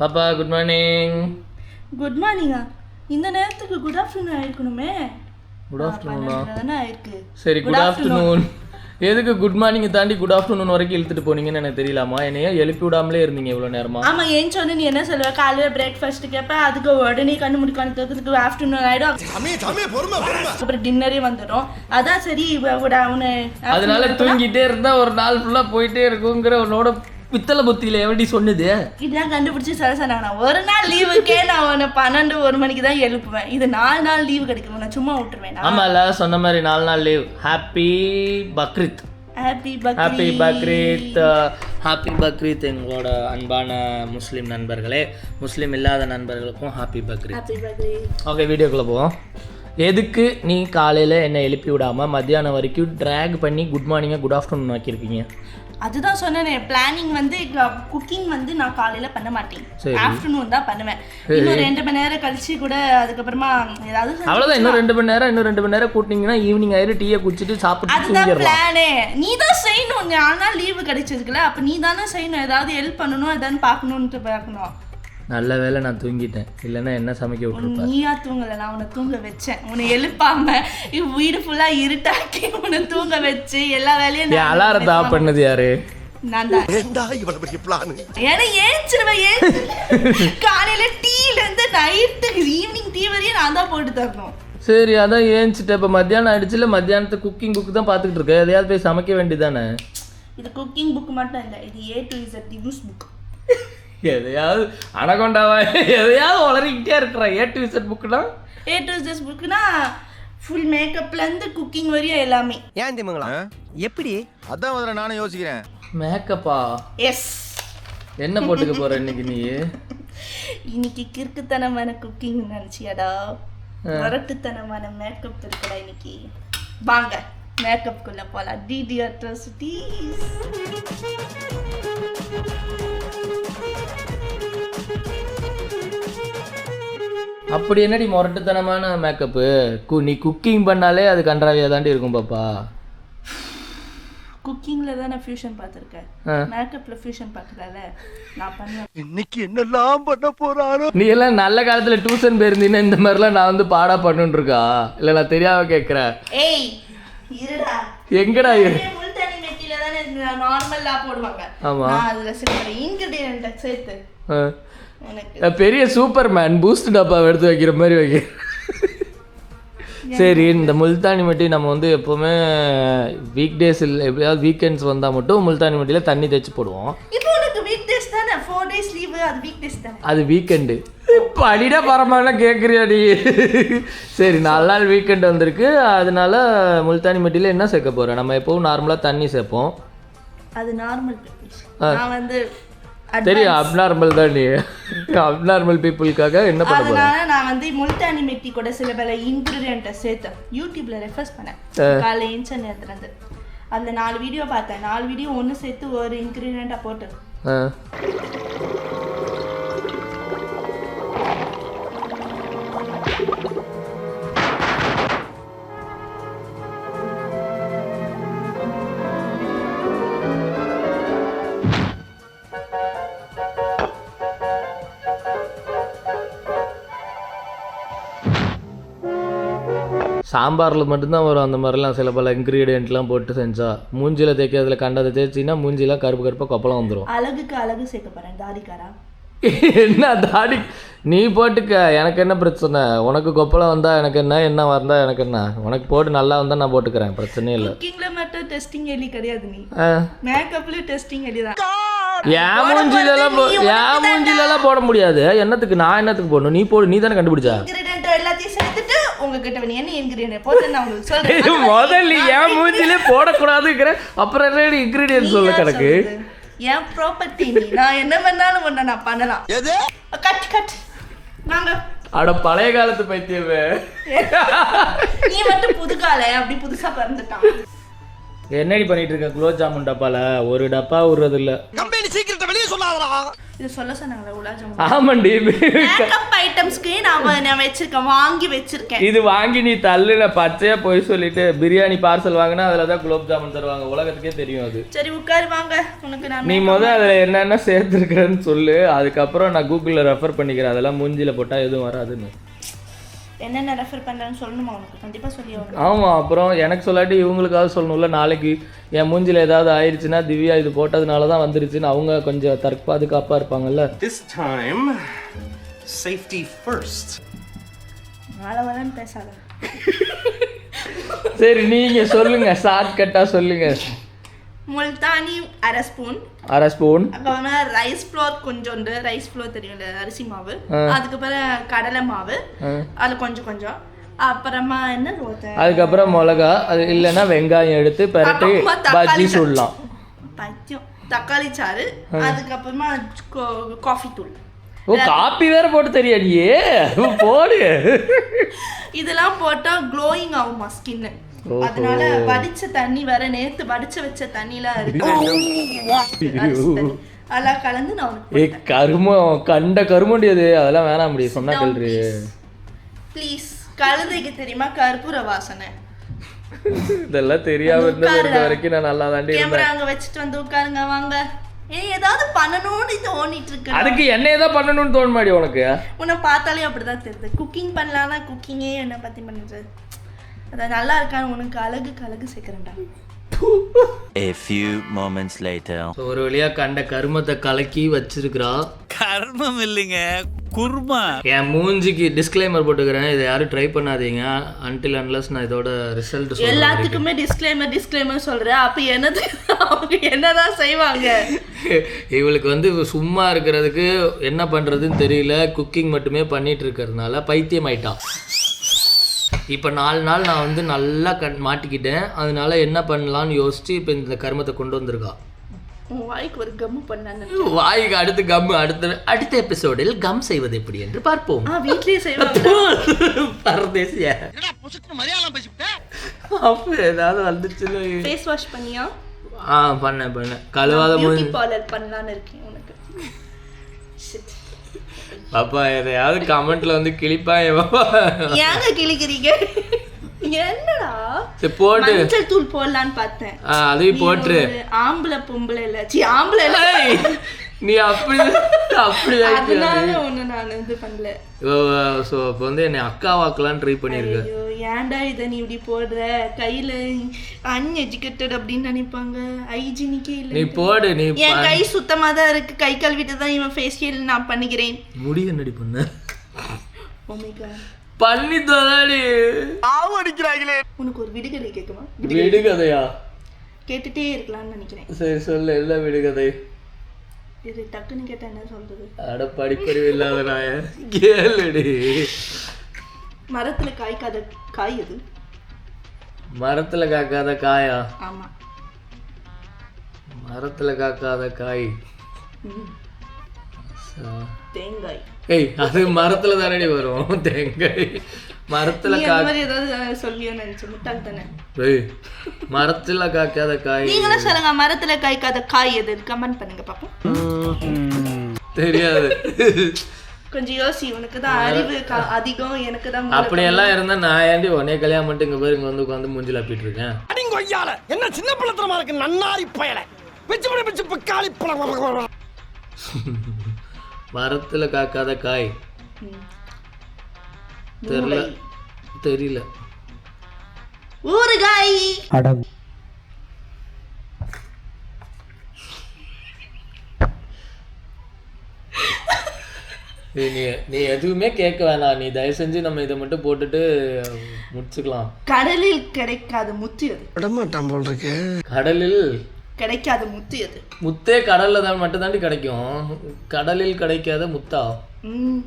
பாப்பா good morning good மார்னிங்கா இந்த நேரத்துக்கு குட் ஆஃப்டர்நூன் ஆயிருக்கணுமே. குட் ஆஃப்டர்நூனா சரி குட் ஆஃப்டர்நூன் எதுக்கு குட் மார்னிங் தாண்டி குட் ஆஃப்டர்நூன் வரைக்கும் இழுத்துட்டு போனீங்கன்னு எனக்கு தெரியலாமா? என்னைய எழுப்பி விடாமலே இருந்தீங்க இவ்வளோ நேரமா? ஆமா ஏன் சொன்னு நீ என்ன சொல்லுவ? காலையில பிரேக்ஃபாஸ்ட் கேப்ப அதுக்கு உடனே கண்ணு முடிக்கான்னு தூக்கத்துக்கு ஆஃப்டர்நூன் ஆயிடும். அப்புறம் டின்னரே வந்துடும் அதான் சரி அவனு அதனால தூங்கிட்டே இருந்தா ஒரு நாள் ஃபுல்லா போயிட்டே இருக்குங்கிற உன்னோட பித்தளை புத்தியில எப்படி சொன்னது? இதான் கண்டுபிடிச்சி சொன்னாங்க நான் ஒரு நாள் லீவுக்கே நான் உன்னை பன்னெண்டு ஒரு மணிக்கு தான் எழுப்புவேன். இது நாலு நாள் லீவு கிடைக்கும். நான் சும்மா விட்டுருவேன்? ஆமால சொன்ன மாதிரி நாலு நாள் leave happy Bakrid. Happy happy Bakrid. Bakrid. Happy Bakrid எங்களோட அன்பான முஸ்லீம் நண்பர்களே. முஸ்லீம் இல்லாத நண்பர்களுக்கும் happy Bakrid. Happy Bakrid. Okay வீடியோக்குள்ளே போவோம். எதுக்கு நீ காலையில் என்னை எழுப்பி விடாமல் மத்தியானம் வரைக்கும் ட்ராக் பண்ணி குட் மார்னிங்காக குட் ஆஃப்டர்நூன் ஆக்கியிருக்கீங்க? அதுதான் சொன்னேனே பிளானிங் வந்து குக்கிங் வந்து நான் காலையில பண்ண மாட்டேன். ஆஃப்டர்நூன் தான் பண்ணுவேன். இன்னும் ரெண்டு மணி நேரம் கழிச்சு கூட அதுக்கப்புறமா ஏதாவது அவ்வளோதான் இன்னும் ரெண்டு மணி நேரம் இன்னும் ரெண்டு மணி நேரம் கூட்டிங்கன்னா ஈவினிங் ஆயிரும் டீயை குடிச்சிட்டு சாப்பிட்டு அதுதான் பிளானே நீ தான் செய்யணும். நாள் லீவு கிடைச்சிருக்குல்ல. அப்ப நீ தானே செய்யணும். ஏதாவது ஹெல்ப் பண்ணணும் ஏதாவது பார்க்கணும்னு பார்க்கணும். நல்ல வேளை நான் தூங்கிட்டேன். இல்லைன்னா என்ன சமைக்க விட்டுருப்பேன் நீயா தூங்கல நான் உன்னை தூங்க வச்சேன். உன்னை எழுப்பாம இவ் வீடு ஃபுல்லா இருட்டாக்கி உன்னை தூங்க வச்சு எல்லா வேலையும் என் நான் அலாரத்தை ஆஃப் பண்ணது யாரு? நான் தான். ஏண்டா இவ்வளவு பெரிய பிளான் ஏன்னா ஏஞ்சிருவேன் ஏஞ்சி. காலையில டீல இருந்து நைட்டு ஈவினிங் டீ வரையும் நான் தான் போட்டு தரணும். சரி அதான் ஏஞ்சிட்டேன். இப்போ மத்தியானம் ஆயிடுச்சுல மத்தியானத்து குக்கிங் புக் தான் பார்த்துக்கிட்டு இருக்கேன் எதையாவது போய் சமைக்க வேண்டியதானே இது குக்கிங் புக் மட்டும் இல்லை இது ஏ டு இஸ் டியூஸ் புக் எதையாவது அனகொண்டாவா? எதையாவது உளறிக்கிட்டே இருக்கிற. ஏ டு விசட் புக்குனா ஏ டு இஸ் புக்னா ஃபுல் மேக்கப்ல இருந்து குக்கிங் வரையும் எல்லாமே. ஏன் திமுங்களா? எப்படி? அதான் முதல்ல நானும் யோசிக்கிறேன். மேக்கப்பா எஸ் என்ன போட்டுக்க போற இன்னைக்கு நீ? இன்னைக்கு கிறுக்குத்தனமான குக்கிங் நினச்சியாடா. முரட்டுத்தனமான மேக்கப் இருக்குடா இன்னைக்கு. வாங்க மேக்கப்குள்ள போலாம். டிடி அட்ராசிட்டிஸ் அப்படி என்னடி முரட்டுத்தனமான மேக்கப்பு கு நீ குக்கிங் பண்ணாலே அது கன்றாவியாக தாண்டி இருக்கும் பாப்பா. குக்கிங்ல தான் நான் ஃபியூஷன் பார்த்துருக்கேன். மேக்கப்ல ஃபியூஷன் பார்க்கறதால நான் பண்ணுவேன் இன்னைக்கு என்னெல்லாம் பண்ண போறானோ நீ எல்லாம் நல்ல காலத்துல டியூஷன் போயிருந்தீங்கன்னா இந்த மாதிரிலாம் நான் வந்து பாடா பண்ணுன்னு இருக்கா இல்லை நான் தெரியாம கேட்குறேன் ஏய் இருடா. எங்கடா இரு இதே முல்தானி மெட்டில தானே நார்மலா போடுவாங்க. ஆமா. நான் அதுல சில இன்கிரிடியன்ட் சேர்த்து. பெரிய சூப்பர் மேன் பூஸ்ட் டப்பாவை எடுத்து வைக்கிற மாதிரி வைக்க. சரி இந்த முல்தானி மட்டி நம்ம வந்து எப்போவுமே வீக் டேஸ் இல்லை எப்படியாவது வீக்கெண்ட்ஸ் வந்தால் மட்டும் முல்தானி மட்டியில் தண்ணி தேய்ச்சி போடுவோம். இப்போ உனக்கு வீக் டேஸ் தானே? ஃபோர் டேஸ் லீவு அது வீக் டேஸ் தானே? அது வீக்கெண்டு படிடா பரமானா கேட்குறியாடி சரி நாலு நாள் வீக்கெண்ட் வந்திருக்கு. அதனால முல்தானி மட்டியில் என்ன சேர்க்க போகிறோம் நம்ம எப்பவும் நார்மலாக தண்ணி சேர்ப்போம். அது நார்மல் நான் வந்து தெரியும் அப்நார்மல் தான் நீ. அப்நார்மல் பீப்புளுக்காக என்ன பண்ண அதனால நான் வந்து முல்தானி மெட்டி கூட சில பல இன்கிரிடியன்ட்டை சேர்த்தேன் யூடியூப்ல ரெஃபர்ஸ் பண்ணேன். காலைல ஏஞ்ச நேரத்துல இருந்து. அதுல நாலு வீடியோ பார்த்தேன். நாலு வீடியோ ஒன்று சேர்த்து ஒரு இன்கிரிடியண்ட்டாக போட்டு. சாம்பாரில் மட்டும்தான் வரும். அந்த மாதிரிலாம் சில பல இன்க்ரீடியன்ட்லாம் போட்டு செஞ்சா மூஞ்சியில் தேய்க்கிறதுல கண்டதை தேய்ச்சின்னா மூஞ்சிலாம் கருப்பு கருப்பாக கொப்பளம் வந்துடும் அழகுக்கு அழகு சேர்க்க போறேன் தாடிக்காரா? என்ன தாடி? நீ போட்டுக்க. எனக்கு என்ன பிரச்சனை? உனக்கு கொப்பளம் வந்தா எனக்கு என்ன? என்ன வந்தா எனக்கு என்ன? உனக்கு போட்டு நல்லா வந்தா நான் போட்டுக்கிறேன். பிரச்சனையே இல்லை. குக்கிங்ல மட்டும் டெஸ்டிங் எலி கிடையாது நீ. மேக்கப்லயும் டெஸ்டிங் எலி தான் என் என் மூஞ்சிலெல்லாம் போட முடியாது. என்னத்துக்கு? நான் என்னத்துக்கு போடணும்? நீ போடு நீ தானே கண்டுபிடிச்சா? இன்கிரிடியன்ட் எல்லாத்தையும் உங்ககிட்ட நீ என்ன இன்கிரிடியன்ட் போட்டு நான் உங்களுக்கு சொல்றேன். முதல்ல என் மூஞ்சிலே போடக்கூடாதுங்கிற அப்புறம் என்ன இன்க்ரீடியன்ட் சொல்ல சொல்றது. என் ப்ராப்பர்ட்டி நீ. நான் என்ன வேணாலும் ஒண்ணு நான் பண்ணலாம். எது? கட் கட் நாங்க அட பழைய காலத்து பைத்தியமே. நீ மட்டும் புதுகால அப்படி புதுசா பிறந்துட்டான். என்னடி பண்ணிட்டு இருக்க குலோப் ஜாமுன் டப்பால? ஒரு டப்பா விடுறது இல்ல கம்பெனி சீக்கிரத்தை வெளியே சொல்லாதடா. இது சொல்ல சொன்னாங்களே உலாஜம் ஆமாண்டி. மேக்கப் ஐட்டம்ஸ்க்கு நான் நான் வச்சிருக்கேன் வாங்கி வச்சிருக்கேன். இது வாங்கி நீ தள்ளுன பச்சையா போய் சொல்லிட்டு பிரியாணி பார்சல் வாங்கினா அதுல தான் குலோப் ஜாமுன் தருவாங்க. உலகத்துக்கே தெரியும் அது. சரி உட்காரு வாங்க. உனக்கு நான் நீ முத அதுல என்னென்ன சேர்த்துருக்கிறேன்னு சொல்லு. அதுக்கப்புறம் நான் கூகுளில் ரெஃபர் பண்ணிக்கிறேன். அதெல்லாம் மூஞ்சில போட்டா எதுவும் வராதுன்னு. என்னென்ன ரெஃபர் பண்றேன்னு சொல்லணுமா உனக்கு? கண்டிப்பா சொல்லி ஆகணும் ஆமா அப்புறம் எனக்கு சொல்லாட்டி இவங்களுக்காவது சொல்லணும்ல நாளைக்கு என் மூஞ்சில ஏதாவது ஆயிடுச்சுன்னா திவ்யா இது போட்டதுனால தான் வந்துருச்சுன்னு அவங்க கொஞ்சம் தற்பாதுகாப்பா இருப்பாங்கல்ல. This time, safety first. நாளை வரேன்னு பேசாத. சரி நீங்க சொல்லுங்க ஷார்ட் கட்டா சொல்லுங்க. முல்தானி அரை ஸ்பூன். அரை ஸ்பூன். அப்புறமா ரைஸ் ஃப்ளோர் கொஞ்சோண்டு ரைஸ் ஃப்ளோர் தெரியும்ல அரிசி மாவு. அதுக்கப்புறம் கடலை மாவு. அது கொஞ்சம் கொஞ்சம். அப்புறமா என்ன அதுக்கப்புறம் மிளகா அது இல்லைன்னா வெங்காயம் எடுத்து பெரட்டி பஜ்ஜி. சுடலாம். பத்தியம் தக்காளி சாறு. அதுக்கப்புறமா காஃபி தூள். ஓ காப்பி வேற போட்டு தெரியாடியே போடு. இதெல்லாம் போட்டா க்ளோயிங் ஆகுமா ஸ்கின் அதனால வடிச்ச தண்ணி வேற நேத்து வடிச்சு வச்ச தண்ணிலாம் இருக்கு. அதெல்லாம் கலந்து நான் ஏ கருமம் கண்ட கருமண்டி அது. அதெல்லாம் வேணாம் முடியும் சொன்னா கேள்றி. ப்ளீஸ் கழுதைக்கு தெரியுமா? கற்பூர வாசனை. இதெல்லாம் தெரியாம இருந்தது இருந்த வரைக்கும் நான் நல்லா தாண்டி இருந்தேன். கேமரா அங்க வச்சுட்டு வந்து உட்காருங்க வாங்க. ஏதாவது பண்ணணும்னு தோணிட்டு இருக்கு. அதுக்கு என்ன ஏதோ பண்ணணும்னு தோண மாடி உனக்கு? உன்னை பார்த்தாலே அப்படிதான் தெரியுது. குக்கிங் பண்ணலாம்னா குக்கிங்கே என்ன பத்தி பண்ணுறது அது நல்லா இருக்கான்னு உனக்கு அழகு சேர்க்குறேன்டா. A few moments later. ஒரு வழியா கண்ட கருமத்தை கலக்கி வச்சிருக்கிறா. கர்மம் இல்லைங்க குர்மா. என் மூஞ்சிக்கு டிஸ்க்ளைமர் போட்டுக்கிறேன். இதை யாரும் ட்ரை பண்ணாதீங்க. அன்டில் அன்லஸ் நான் இதோட ரிசல்ட் சொல்றேன். எல்லாத்துக்குமே டிஸ்க்ளைமர் டிஸ்க்ளைமர் சொல்றேன். அப்ப என்னது? அவங்க என்னதான் செய்வாங்க? இவளுக்கு வந்து சும்மா இருக்கிறதுக்கு என்ன பண்றதுன்னு தெரியல. குக்கிங் மட்டுமே பண்ணிட்டு இருக்கிறதுனால பைத்தியம் ஆயிட்டான் இப்போ நாலு நாள் நான் வந்து நல்லா கண் மாட்டிக்கிட்டேன். அதனால என்ன பண்ணலாம்னு யோசிச்சு இப்போ இந்த கருமத்தை கொண்டு வந்திருக்கா. வாய்க்கு ஒரு கம்மு பண்ணான்னு வாய்க்கு அடுத்து கம் அடுத்த அடுத்த எபிசோடில் கம் செய்வது எப்படி என்று பார்ப்போம். ஆ வீட்லயே செய்வாங்க. பரதேசிய. பேசிவிட்டேன் அப்போ ஏதாவது வந்துச்சுன்னு. ஃபேஸ் வாஷ் பண்ணியா? ஆ பண்ணேன் பண்ணேன். கழுவாத பண்ணலான்னு இருக்கேன் உனக்கு. பாப்பா எதையாவது கமெண்ட்ல வந்து பாப்பா. ஏங்க கிழிக்கிறீங்க? என்னடா? சரி போட்டு. மஞ்சள் தூள் போடலான்னு பார்த்தேன். அதையும் போட்டுரு. ஆம்பளை பொம்பளை இல்ல. சி ஆம்பளை இல்ல. நீ அப்படி அப்படி அதனால ஒண்ணு நான் இது பண்ணல. ஸோ அப்போ வந்து என்னை அக்காவாக்கலான்னு ட்ரை பண்ணியிருக்க ஐயோ ஏன்டா இதை நீ இப்படி போடுற? கையில அன்எஜுகேட்டட் அப்படின்னு நினைப்பாங்க. ஹைஜீனிக்கே நீ இல்ல போடு நீ என் கை சுத்தமா தான் இருக்கு. கை கழுவிட்டு தான் இவன் ஃபேஷியல் நான் பண்ணிக்கிறேன். முடி என்னடி பண்ண? Oh my God. பண்ணி தொலாடி ஆவு அடிக்கிறாங்களே உனக்கு ஒரு விடுகதை கேட்குமா விடுகதையா? கேட்டுட்டே இருக்கலாம்னு நினைக்கிறேன். சரி சொல்லு என்ன விடுகதை. இது டக்குன்னு கேட்டா என்ன சொல்றது? அட படிப்பறிவு இல்லாத நாய. கேளுடி. மரத்துல காய்க்காத காய் மரத்துல காக்காத காயா? ஆமா. மரத்துல காக்காத காய். தேங்காய். ஏய் அது மரத்துல தானடி வரும் தேங்காய். மரத்துல நீ கா அந்த மாதிரி ஏதாவது சொல்லியோ நினைச்சேன் முட்டாள் தானே. ஏய் மரத்துல காக்காத காய். நீங்களும் சொல்லுங்க மரத்துல காய்க்காத காய் எது? கமெண்ட் பண்ணுங்க பாப்போம். தெரியாது. கொஞ்சம் யோசி உனக்கு தான் அறிவு க- அதிகம் எனக்கு தான் மூளை அப்படியெல்லாம் இருந்தா நான் ஏன்டி உடனே கல்யாணம் பண்ணிட்டு இங்க பேர் இங்க வந்து உட்காந்து மூஞ்சில அப்பிட்டு இருக்கேன்? அடிங்க ஐயால என்ன சின்ன பிள்ளத்தனமா இருக்கு நன்னாரி பயல. பிச்சு பிச்சு பிக்காளி பழம் மரத்துல காக்காத காய். தெரியல. தெரியல. ஊறுகாய். ஏய், நீ நீ எதுவுமே கேட்க வேணாம். நீ தயவு செஞ்சு நம்ம இதை மட்டும் போட்டுட்டு முடிச்சுக்கலாம். கடலில் கிடைக்காத முத்து விடமாட்டான் போல் இருக்கு. கடலில் கிடைக்காத முத்து எது? முத்தே கடல்ல தான் மட்டும் தாண்டி கிடைக்கும். கடலில் கிடைக்காத முத்தா? ம்.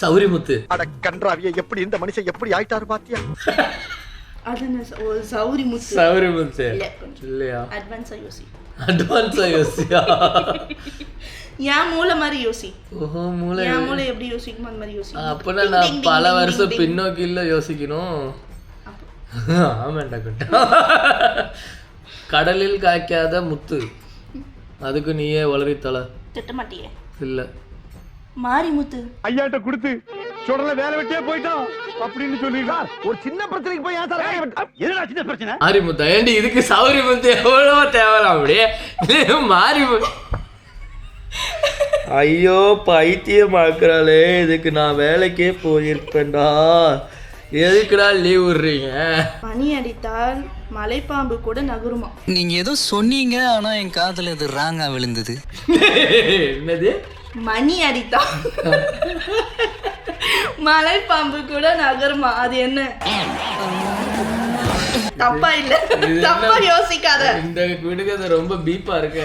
சௌரி முத்து. அட கன்றாவிய எப்படி இந்த மனுஷன் எப்படி ஆயிட்டாரு பாத்தியா? அது சௌரி முத்து. சௌரி முத்து. இல்லையா? அட்வான்ஸா யோசி. அட்வான்ஸா யோசியா என் மூளை மாதிரி யோசி. ஓஹோ மூளை. என் மூளை எப்படி யோசிக்குமோ அந்த மாதிரி யோசி. அப்பனா நான் பல வருஷம் பின்னோக்கி இல்ல யோசிக்கணும். ஆமாண்டா குட்டா கடலில் காய்க்காத முத்து. அதுக்கு நீயே வளரி தலை திட்ட மாட்டியே இல்லை மாரிமுத்து ஐயாட்ட கொடுத்து சுடல வேலை வெட்டியே போயிட்டோம் அப்படின்னு சொல்லிடுறா ஒரு சின்ன பிரச்சனைக்கு போய் ஏன் சார் எதுடா சின்ன பிரச்சனை? மாரிமுத்தா ஏண்டி இதுக்கு சௌரி முத்து எவ்வளவோ தேவலாம் அப்படியே மாரிமுத்து ஐயோ பைத்தியம் ஆக்குறாளே இதுக்கு நான் வேலைக்கே போயிருப்பேன்டா. எதுக்குடா லீவ் விடுறீங்க? மணி அடித்தால் மலைப்பாம்பு கூட நகருமா? நீங்க ஏதோ சொன்னீங்க ஆனா என் காதுல இது ராங்கா விழுந்தது. என்னது? மணி அடித்தால் மலைப்பாம்பு கூட நகருமா? அது என்ன? தப்பா இல்ல. தப்பா யோசிக்காத. இந்த விடுகதை ரொம்ப பீப்பா இருக்க.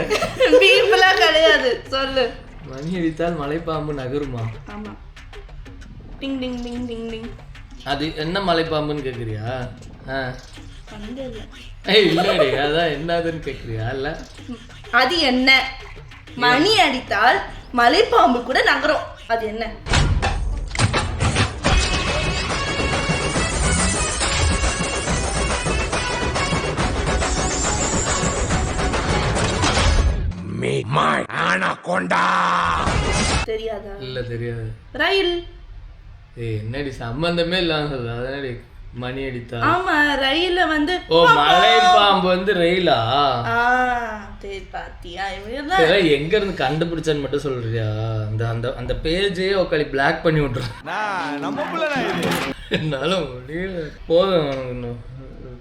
பீப்புலாம் கிடையாது. சொல்லு. மணி அடித்தால் மலைப்பாம்பு நகருமா? ஆமா. டிங் டிங் டிங் டிங் டிங் அது என்ன மலைப்பாம்புன்னு கேக்குறியா? ஆ. ஏய் இல்லடி அதான் என்னதுன்னு கேக்குறியா? இல்ல. அது என்ன? மணி அடித்தால் மலைப்பாம்பு கூட நகரும். அது என்ன? தெரியாதா? இல்ல தெரியாது. ரயில். என்னடி சம்பந்தமே இல்லாம அதனடி மணி அடித்தா? ஆமா ரயில்ல வந்து ஓ மலைப்பாம்பு வந்து ரயிலா? பாத்தியா? எங்க இருந்து கண்டுபிடிச்சான்னு மட்டும் சொல்றியா? அந்த அந்த அந்த பேஜே உக்காளி பிளாக் பண்ணி இது? என்னாலும் முடியல. போதும் இன்னும்.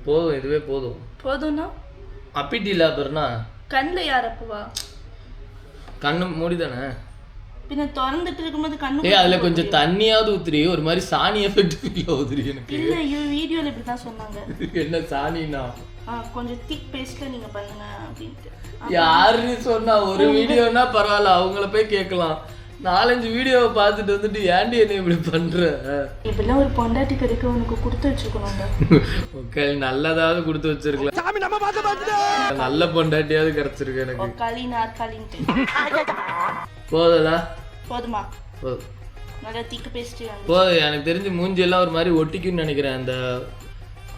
போதும் இதுவே போதும். போதும்னா? அப்பிட்டி லேபர்னா கண்ணில் யாரப்பவா கண்ணு மூடி தானே பின்ன திறந்துட்டு இருக்கும்போது கண்ணு ஏய் அதுல கொஞ்சம் தண்ணியாவது ஊத்துரி ஒரு மாதிரி சாணி எஃபெக்ட் ஃபீல் ஆகுதுரி எனக்கு. இல்ல இவன் வீடியோல இப்படி தான் சொன்னாங்க. என்ன சாணினா? கொஞ்சம் திக் பேஸ்ட்ல நீங்க பண்ணுங்க அப்படின்ட்டு. யாருன்னு சொன்னா ஒரு வீடியோனா பரவாயில்ல அவங்கள போய் கேட்கலாம். நாலஞ்சு வீடியோவை பார்த்துட்டு வந்துட்டு ஏன்டி என்ன இப்படி பண்ற? இப்படிலாம் ஒரு பொண்டாட்டி கிடைக்க உனக்கு கொடுத்து வச்சுக்கணுங்க ஓகே நல்லதாவது கொடுத்து வச்சிருக்கலாம். சாமி நம்ம பார்த்து பார்த்துட்டு நல்ல பொண்டாட்டியாவது கிடைச்சிருக்கு எனக்கு. களி நாற்காலின்ட்டு. போதலா போதுமா? போதும். நல்லா திக்கு பேஸ்ட் போதும் எனக்கு தெரிஞ்சு மூஞ்சி எல்லாம் ஒரு மாதிரி ஒட்டிக்குன்னு நினைக்கிறேன். அந்த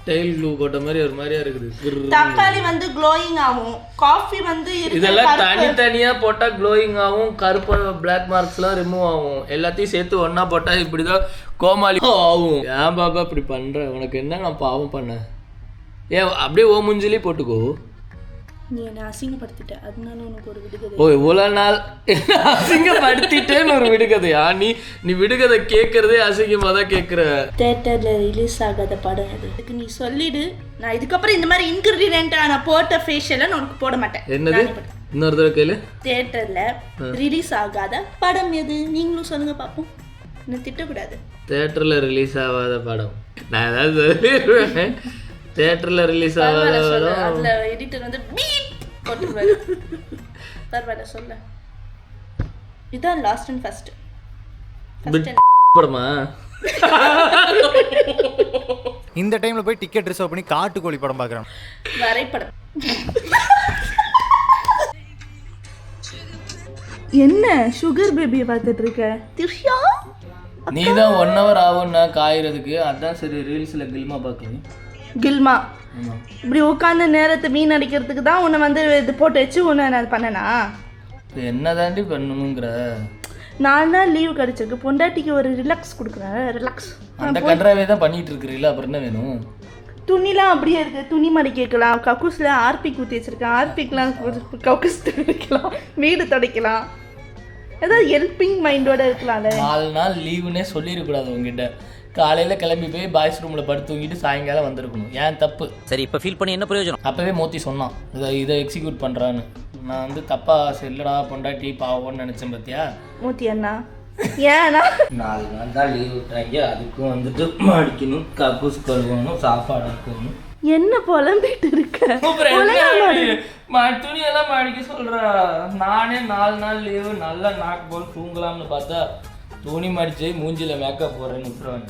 டைல் க்ளூ போட்ட மாதிரி ஒரு மாதிரியா இருக்குது. தக்காளி வந்து க்ளோயிங் ஆகும். காஃபி வந்து இதெல்லாம் தனித்தனியா போட்டா க்ளோயிங் ஆகும். கருப்பு பிளாக் மார்க்ஸ்லாம் ரிமூவ் ஆகும். எல்லாத்தையும் சேர்த்து ஒண்ணா போட்டா இப்படிதான் கோமாளி ஆகும். ஏன் பாப்பா இப்படி பண்ற? உனக்கு என்ன நான் பாவம் பண்ணேன் ஏன் அப்படியே ஓ மூஞ்சிலே போட்டுக்கோ. நீ என்ன அசிங்கப்படுத்திட்ட. அதனால உனக்கு ஒரு விடுகதை. ஓ இவ்வளோ நாள் அசிங்கப்படுத்திட்டேன்னு ஒரு விடுகதையா? நீ நீ விடுகதை கேட்கறதே அசிங்கமாக தான் கேட்குற. தேட்டர்ல ரிலீஸ் ஆகாத படம் இது இதுக்கு நீ சொல்லிடு. நான் இதுக்கப்புறம் இந்த மாதிரி இன்கிரீடியன்ட்டா நான் போட்ட ஃபேஷியலை நான் உனக்கு போட மாட்டேன். என்னது? இன்னொரு தடவை கேளு. தேட்டர்ல ரிலீஸ் ஆகாத படம் எது? நீங்களும் சொல்லுங்க பாப்போம் என்ன திட்டக்கூடாது. தேட்டரில் ரிலீஸ் ஆகாத படம். நான் ஏதாவது சொல்லிடுவேன் தேட்டரில் ரிலீஸ் ஆகாத அதுல எடிட்டர் வந்து பீப் போட்டுருவாரு பரவாயில்ல சொல்ல. இதான் லாஸ்ட் அண்ட் ஃபர்ஸ்ட் பிட் படமா? இந்த டைம்ல போய் டிக்கெட் ரிசர்வ் பண்ணி காட்டுக்கோழி படம் பார்க்குறேன் வரைபடம். என்ன சுகர் பேபியை பார்த்துட்டு இருக்க? திவ்யா? நீ தான் ஒன் ஹவர் ஆகும்னா காயறதுக்கு. அதான் சரி ரீல்ஸில் கில்மா பார்க்கலாம் கில்மா. இப்படி உட்காந்து நேரத்தை மீன் அடிக்கிறதுக்கு தான் உன்னை வந்து இது போட்டு வச்சு உன்னை நான் பண்ணனா? இப்போ என்ன தாண்டி பண்ணணுங்கிற? நாலு நாள் லீவு கிடைச்சிருக்கு. பொண்டாட்டிக்கு ஒரு ரிலாக்ஸ் கொடுக்குறேன். ரிலாக்ஸ் அந்த கன்றாவே தான் பண்ணிட்டு இருக்கிறீங்களா அப்புறம் என்ன வேணும்? துணிலாம் அப்படியே இருக்கு. துணி மடி கேட்கலாம். கக்கூஸில் ஆர்பிக் ஊற்றி வச்சிருக்கேன். ஆர்பிக்லாம் கக்கூஸ் துடைக்கலாம் வீடு துடைக்கலாம். ஏதாவது ஹெல்பிங் மைண்டோட இருக்கலாம்ல. நாலு நாள் லீவுன்னே சொல்லிடக்கூடாது உங்ககிட்ட காலையில் கிளம்பி போய் பாய்ஸ் ரூமில் படுத்து தூங்கிட்டு சாயங்காலம் வந்திருக்கணும். ஏன் தப்பு? சரி இப்ப ஃபீல் பண்ணி என்ன பிரயோஜனம்? அப்போவே மோத்தி சொன்னான் இதை இதை எக்ஸிக்யூட் பண்ணுறான்னு நான் வந்து தப்பா செல்லடா பொண்டாட்டி பாவம்னு நினச்சேன் பார்த்தியா மூத்தி அண்ணா ஏன்னா நாலு நாள் தான் லீவ் விட்டாங்க அதுக்கும் வந்துட்டு மடிக்கணும் கக்கூஸ் கழுவணும் சாப்பாடு ஆக்கணும் என்ன புலம்பிட்டு இருக்க? அப்புறம் என்ன ம- துணியெல்லாம் மடிக்க சொல்றா. நானே நாலு நாள் லீவு நல்லா நாக்கு போல் தூங்கலாம்னு பார்த்தா துணி மடிச்சு மூஞ்சில மேக்கப் போடுறேன்னு விட்டுருவாங்க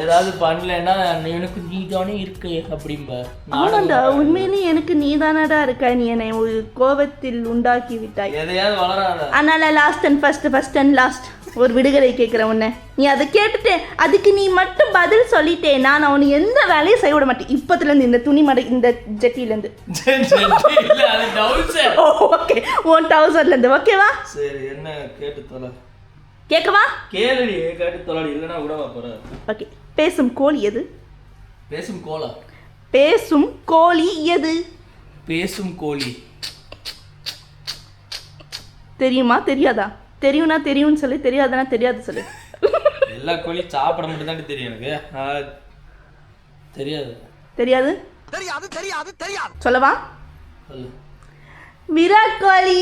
ஏதாவது பண்ணலைன்னா எனக்கு நீ தானே இருக்கு அப்படிம்பா. ஆமாண்டா உண்மையிலேயே எனக்கு நீ தானடா இருக்க. நீ என்னை ஒரு கோபத்தில் உண்டாக்கி விட்டாய். எதையாவது வளராத? அதனால last and first first and last ஒரு விடுகதை கேட்குறேன் உன்னை. நீ அதை கேட்டுட்டு அதுக்கு நீ மட்டும் பதில் சொல்லிட்டேனா நான் உன்னை எந்த வேலையும் செய்ய விட மாட்டேன். இப்பத்துலேருந்து இந்த துணி மடை இந்த ஜட்டிலேருந்து ஓகே ஒன் தௌசண்ட்லேருந்து ஓகேவா சரி என்ன கேட்டு தொலை? கேட்கவா கேளுடி கேட்டு தொலாடி? இல்லைன்னா விடவா போற ஓகே பேசும் கோழி எது? பேசும் கோலா. பேசும் கோழி எது? பேசும் கோழி. தெரியுமா? தெரியாதா? தெரியும்னா தெரியும்னு சொல்லு தெரியாதுன்னா தெரியாது சொல்லு. எல்லா கோழியும் சாப்பிட மட்டும் தான் தெரியும் எனக்கு. ஆ, தெரியாது. தெரியாது? தெரியாது தெரியாது தெரியாது. சொல்லவா? சொல்லு. விராட் கோலி!